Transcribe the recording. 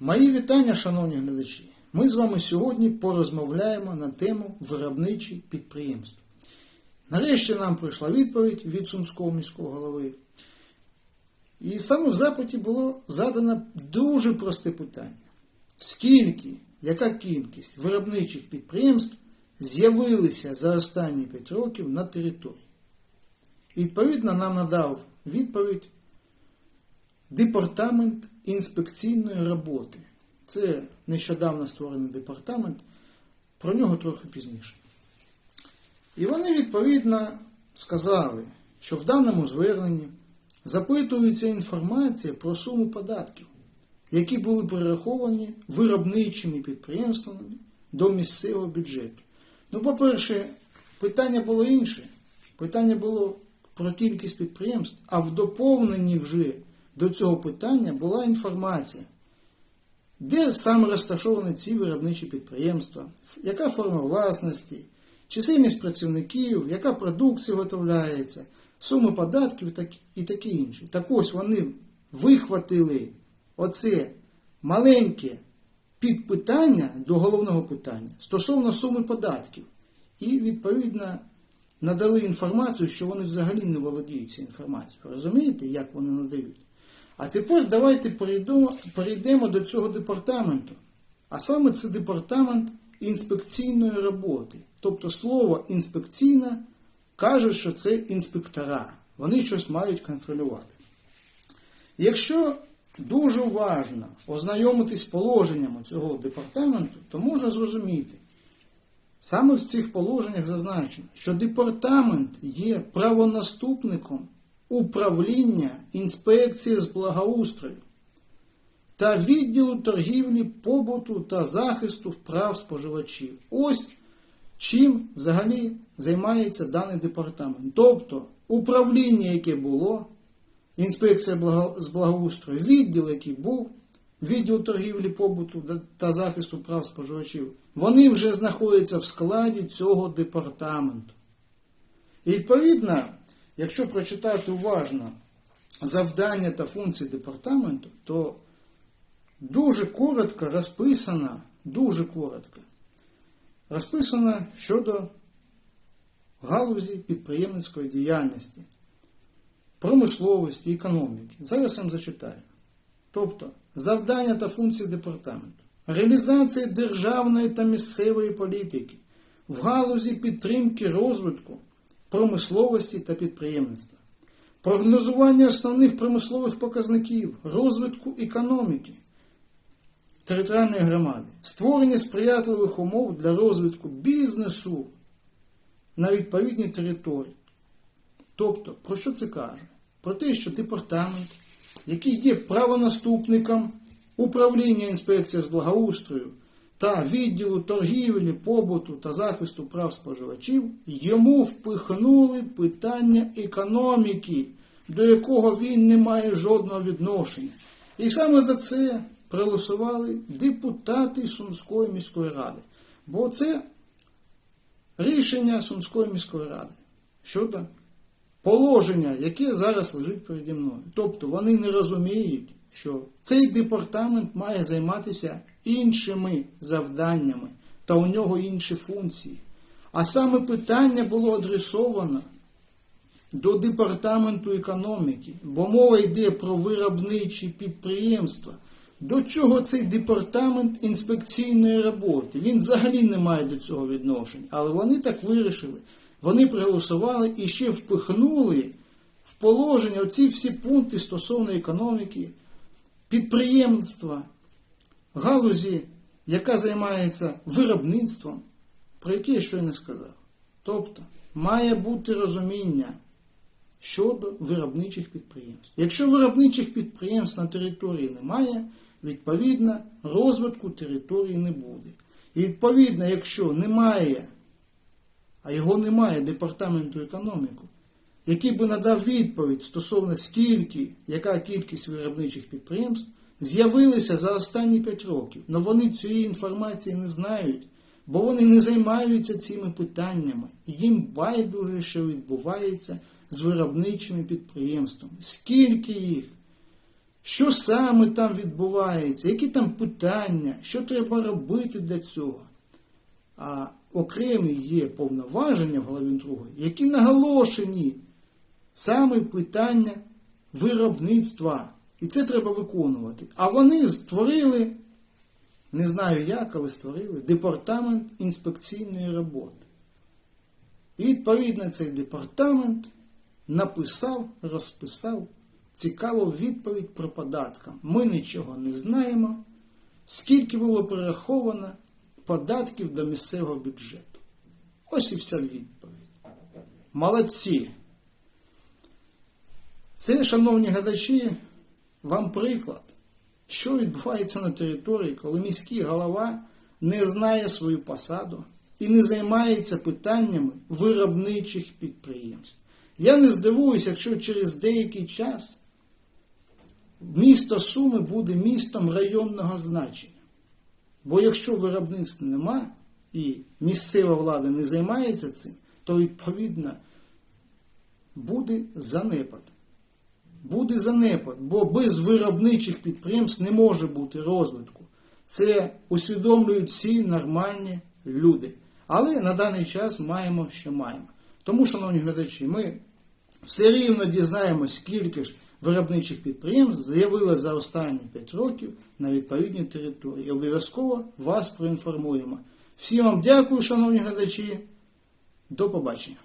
Мої вітання, шановні глядачі. Ми з вами сьогодні порозмовляємо на тему виробничі підприємства. Нарешті нам прийшла відповідь від Сумського міського голови. І саме в запиті було задано дуже просте питання: скільки, яка кількість виробничих підприємств з'явилися за останні 5 років на території? І відповідно нам надав відповідь Департамент інспекційної роботи. Це нещодавно створений департамент, про нього трохи пізніше. І вони відповідно сказали, що в даному зверненні запитується інформація про суму податків, які були перераховані виробничими підприємствами до місцевого бюджету. Ну, по-перше, питання було інше. Питання було про кількість підприємств, а в доповненні вже до цього питання була інформація, де саме розташовані ці виробничі підприємства, яка форма власності, чисельність працівників, яка продукція виготовляється, суми податків і таке інше. Так ось вони вихватили оце маленьке підпитання до головного питання стосовно суми податків. І, відповідно, надали інформацію, що вони взагалі не володіють цією інформацією. Розумієте, як вони надають? А тепер давайте перейдемо, до цього департаменту. А саме це департамент інспекційної роботи. Тобто слово інспекційна каже, що це інспектора. Вони щось мають контролювати. Якщо дуже уважно ознайомитись з положеннями цього департаменту, то можна зрозуміти, саме в цих положеннях зазначено, що департамент є правонаступником управління інспекції з благоустрою та відділу торгівлі, побуту та захисту прав споживачів. Ось чим взагалі займається даний департамент. Тобто управління, яке було, інспекція з благоустрою, відділ, який був, відділ торгівлі, побуту та захисту прав споживачів, вони вже знаходяться в складі цього департаменту. І відповідно. Якщо прочитати уважно завдання та функції департаменту, то дуже коротко розписано, дуже коротко розписано щодо галузі підприємницької діяльності, промисловості, економіки. Зараз я вам зачитаю. Тобто, завдання та функції департаменту, реалізація державної та місцевої політики в галузі підтримки розвитку промисловості та підприємництва, прогнозування основних промислових показників, розвитку економіки територіальної громади, створення сприятливих умов для розвитку бізнесу на відповідній території. Тобто, про що це каже? Про те, що департамент, який є правонаступником управління інспекції з благоустрою, та відділу торгівлі, побуту та захисту прав споживачів йому впихнули питання економіки, до якого він не має жодного відношення. І саме за це проголосували депутати Сумської міської ради. Бо це рішення Сумської міської ради щодо положення, яке зараз лежить переді мною. Тобто вони не розуміють, що цей департамент має займатися іншими завданнями та у нього інші функції. А саме питання було адресовано до департаменту економіки, бо мова йде про виробничі підприємства. До чого цей департамент інспекційної роботи? Він взагалі не має до цього відношень, але вони так вирішили. Вони проголосували і ще впихнули в положення оці всі пункти стосовно економіки, підприємства, галузі, яка займається виробництвом, про яке я щойно сказав. Тобто має бути розуміння щодо виробничих підприємств. Якщо виробничих підприємств на території немає, відповідно розвитку території не буде. І відповідно, якщо немає, а його немає департаменту економіки, який би надав відповідь стосовно скільки, яка кількість виробничих підприємств, з'явилися за останні 5 років. Але вони цієї інформації не знають, бо вони не займаються цими питаннями. Їм байдуже, що відбувається з виробничими підприємствами. Скільки їх? що саме там відбувається, які там питання, що треба робити для цього. А окремі є повноваження в голові другої, які наголошені саме питання виробництва. І це треба виконувати. А вони створили, не знаю як, але створили департамент інспекційної роботи. І відповідно цей департамент написав, розписав цікаву відповідь про податкам. Ми нічого не знаємо, скільки було перераховано податків до місцевого бюджету. Ось і вся відповідь. Молодці. Це, шановні глядачі, вам приклад, що відбувається на території, коли міський голова не знає свою посаду і не займається питаннями виробничих підприємств. Я не здивуюся, якщо через деякий час місто Суми буде містом районного значення. Бо якщо виробництва нема і місцева влада не займається цим, то відповідно буде занепад. Буде занепад, бо без виробничих підприємств не може бути розвитку. Це усвідомлюють всі нормальні люди. Але на даний час маємо, що маємо. Тому, шановні глядачі, ми все рівно дізнаємось, скільки ж виробничих підприємств з'явилося за останні 5 років на відповідній території. Обов'язково вас проінформуємо. Всім вам дякую, шановні глядачі. До побачення.